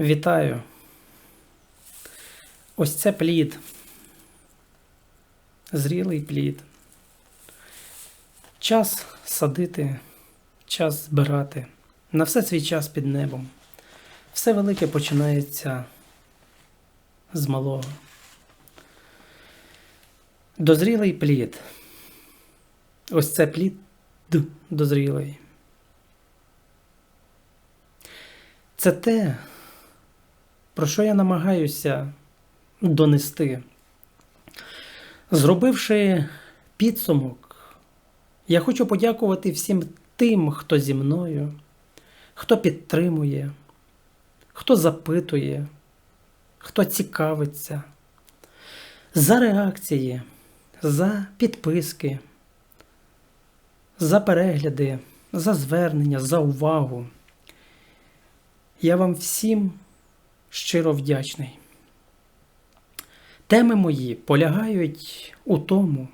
Вітаю. Ось це плід. Зрілий плід. Час садити, час збирати. На все свій час під небом. Все велике починається з малого. Дозрілий плід. Ось це плід дозрілий. Це те, про що я намагаюся донести. Зробивши підсумок, я хочу подякувати всім тим, хто зі мною, хто підтримує, хто запитує, хто цікавиться, за реакції, за підписки, за перегляди, за звернення, за увагу. Я вам всім щиро вдячний. Теми мої полягають у тому,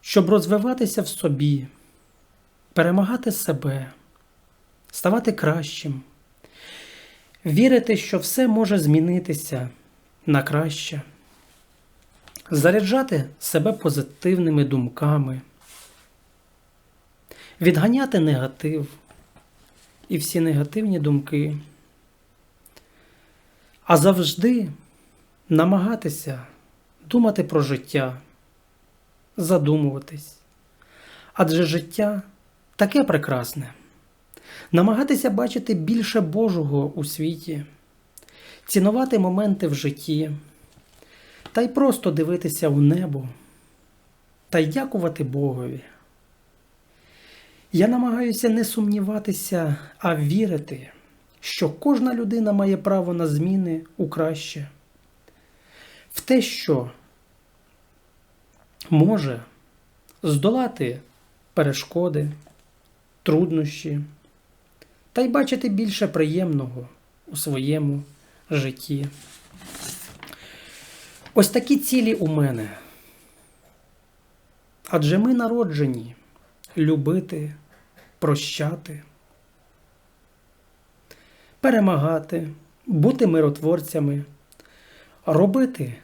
щоб розвиватися в собі, перемагати себе, ставати кращим, вірити, що все може змінитися на краще, заряджати себе позитивними думками, відганяти негатив і всі негативні думки, а завжди намагатися думати про життя, задумуватись. Адже життя таке прекрасне, намагатися бачити більше Божого у світі, цінувати моменти в житті, та й просто дивитися в небо та й дякувати Богові. Я намагаюся не сумніватися, а вірити, що кожна людина має право на зміни у краще, в те, що може здолати перешкоди, труднощі та й бачити більше приємного у своєму житті. Ось такі цілі у мене. Адже ми народжені любити, прощати, перемагати, бути миротворцями, робити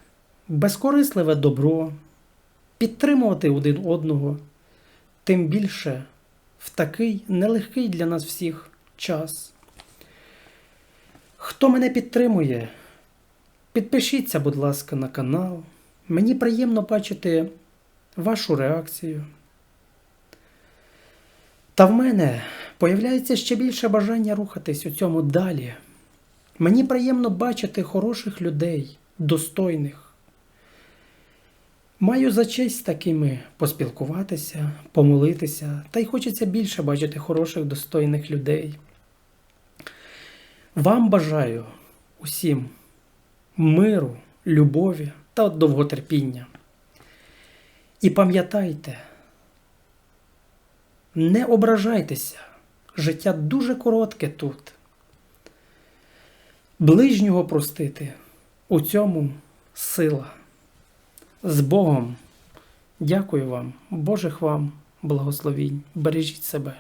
безкорисливе добро, підтримувати один одного, тим більше в такий нелегкий для нас всіх час. Хто мене підтримує, підпишіться, будь ласка, на канал. Мені приємно бачити вашу реакцію. Та в мене появляється ще більше бажання рухатись у цьому далі. Мені приємно бачити хороших людей, достойних. Маю за честь такими поспілкуватися, помолитися, та й хочеться більше бачити хороших, достойних людей. Вам бажаю усім миру, любові та довготерпіння. І пам'ятайте, не ображайтеся, життя дуже коротке тут. Ближнього простити у цьому сила. З Богом. Дякую вам, Божих вам благословінь. Бережіть себе.